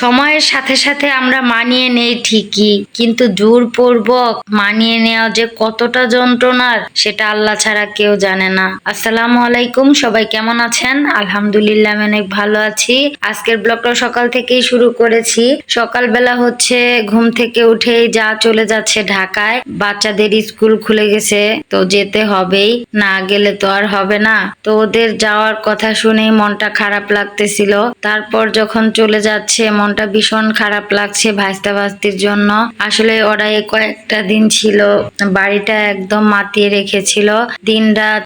সময়ের সাথে সাথে আমরা মানিয়ে নেই ঠিকই, কিন্তু জোরপূর্বক মানিয়ে নেওয়া যে কতটা যন্ত্রণার, সেটা আল্লাহ ছাড়া কেউ জানে না। আসসালামু আলাইকুম, সবাই কেমন আছেন? আলহামদুলিল্লাহ, আমি অনেক ভালো আছি। আজকের ব্লগটা সকাল থেকেই শুরু করেছি। সকালবেলা হচ্ছে ঘুম থেকে উঠেই যা চলে যাচ্ছে ঢাকায়, বাচ্চাদের স্কুল খুলে গেছে, তো যেতে হবেই। না গেলে তো আর হবে না। তো ওদের যাওয়ার কথা শুনেই মনটা খারাপ লাগতেছিল। তারপর যখন চলে যাচ্ছে মনটা ভীষণ খারাপ লাগছে ভাইস্তা ভাস্তির জন্য। আসলে ওরা এই কয়েকটা দিন ছিল, বাড়িটা একদম মাতিয়ে রেখেছিল। দিন রাত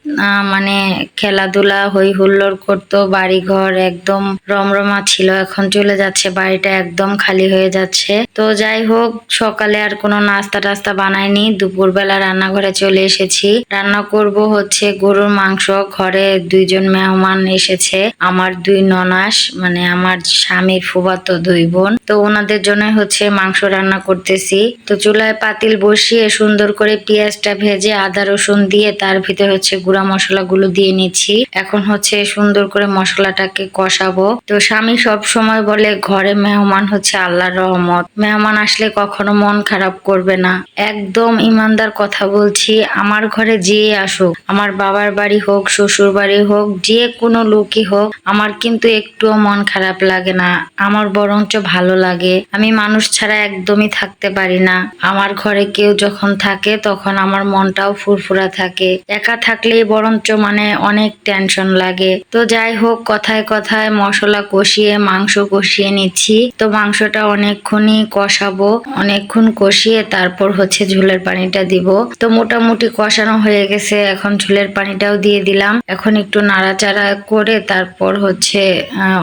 মানে খেলাধুলা হই হুল্লোড় করতো বাড়ি ঘর একদম রমরমা ছিল। এখন চলে যাচ্ছে, বাড়িটা একদম খালি হয়ে যাচ্ছে। তো যাই হোক, সকালে আর কোনো নাস্তা টাস্তা বানাইনি। দুপুরবেলা রান্নাঘরে চলে এসেছি। রান্না করব হচ্ছে গরুর মাংস। ঘরে দুইজন মেহমান এসেছে, আমার দুই ননাস মানে আমার স্বামীর ফুবাতো বোন। তো ওনাদের জন্য হচ্ছে মাংস রান্না করতেছি। তো চুলায় পাতিল বসিয়ে সুন্দর করে পেঁয়াজটা ভেজে আদা রসুন দিয়ে তার ভিতরে হচ্ছে গুঁড়া মশলাগুলো দিয়ে নিচ্ছি। এখন হচ্ছে সুন্দর করে মশলাটাকে কষাবো। তো স্বামী সব সময় বলে, ঘরে মেহমান হচ্ছে আল্লাহর রহমত। মেহমান আসলে কখনো মন খারাপ করবে না। একদম ইমানদার কথা বলছি, আমার ঘরে যে আসুক, আমার বাবার বাড়ি হোক, শ্বশুর বাড়ি হোক, যে কোনো লোকই হোক, আমার কিন্তু একটুও মন খারাপ লাগে না। আমার বরঞ্চ ভালো লাগে। আমি মানুষ ছাড়া একদমই থাকতে পারি না। আমার ঘরে কেউ যখন থাকে, তখন আমার মনটাও ফুরফুরা থাকে। একা থাকলেই বরঞ্চ মানে অনেক টেনশন লাগে। তো যাই হোক, কথায় কথায় মশলা কষিয়ে, মাংস কষিয়ে নিচ্ছি। তো মাংসটা অনেকক্ষণই কষাবো। অনেকক্ষণ কষিয়ে তারপর হচ্ছে ঝোলের পানিটা দিব। তো মোটামুটি কষানো হয়ে গেছে। এখন ঝুলের পানিটাও দিয়ে দিলাম। এখন একটু নাড়াচাড়া করে তারপর হচ্ছে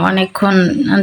অনেকক্ষণ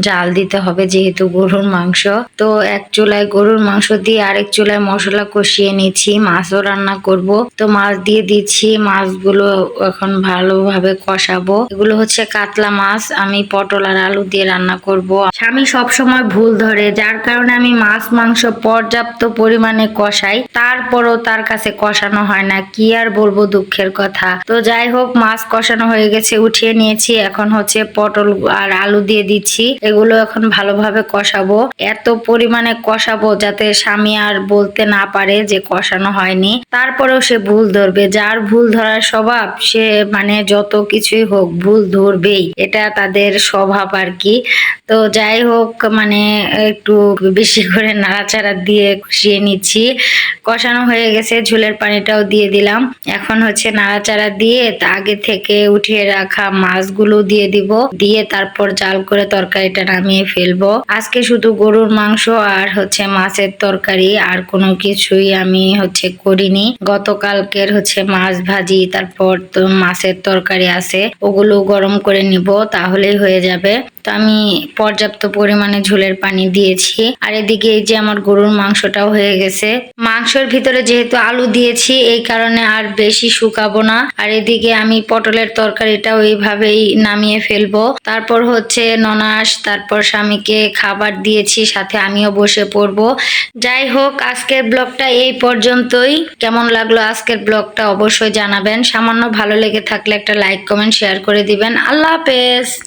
জাল দিতে হবে যেহেতু গরুর মাংস, তো এক চুলায় গরুর মাংস দিয়ে আরেক চুলায় মশলা কষিয়ে নিচ্ছি, মাছও রান্না করব। তো মাছ দিয়ে দিচ্ছি, মাছগুলো এখন ভালোভাবে কষাবো। এগুলো হচ্ছে কাতলা মাছ, আমি পটল আর আলু দিয়ে রান্না করব। স্বামী সব সময় ভুল ধরে, যার কারণে আমি মাছ, মাংস পর্যাপ্ত পরিমাণে কষাই, তারপরও তার কাছে কষানো হয় না। কি আর বলব দুঃখের কথা। তো যাই হোক, মাছ কষানো হয়ে গেছে, উঠিয়ে নিয়েছি। এখন হচ্ছে পটল আর আলু দিয়ে দিচ্ছি। এগুলো এখন ভালোভাবে কষাবো। এত পরিমাণে কষাবো যাতে স্বামী আর বলতে না পারে যে কষানো হয়নি। তারপরেও সে ভুল ধরবে। যার ভুল ধরার স্বভাব, সে মানে যত কিছুই হোক ভুল ধরবেই। এটা তাদের স্বভাব আর কি। তো যাই হোক মানে একটু বেশি করে নাড়াচাড়া দিয়ে কষিয়ে নিচ্ছি। কষানো হয়ে গেছে, ঝোলের পানিটাও দিয়ে দিলাম। এখন হচ্ছে নাড়াচাড়া দিয়ে আগে থেকে উঠিয়ে রাখা মাছগুলো দিয়ে দিব। দিয়ে তারপর জাল করে তরকারিটা নামিয়ে ফেলব। আজকে শুধু গরুর মাংস আর হচ্ছে মাছের তরকারি আর কোনো কিছুই আমি হচ্ছে করিনি। গতকালকের হচ্ছে মাছ ভাজি, তারপর তো মাছের তরকারি আছে, ওগুলো গরম করে নিব, তাহলেই হয়ে যাবে। তো আমি পর্যাপ্ত পরিমাণে ঝোলের পানি দিয়েছি। আর এদিকে এই যে আমার গরুর মাংসটাও হয়ে গেছে। মাংসের ভিতরে যেহেতু আলু দিয়েছি, এই কারণে আর বেশি শুকাবো না। আর এদিকে আমি পটলের তরকারিটাও এইভাবেই নামিয়ে ফেলব। তারপর হচ্ছে ননাস, তারপর স্বামীকে খাবার দিয়েছি, সাথে আমিও বসে পড়ব। যাই হোক, আজকের ব্লগটা এই পর্যন্তই। কেমন লাগল আজকের ব্লগটা অবশ্যই জানাবেন। সামান্য ভালো লেগে থাকলে একটা লাইক, কমেন্ট, শেয়ার করে দিবেন। আল্লাহ হাফেজ!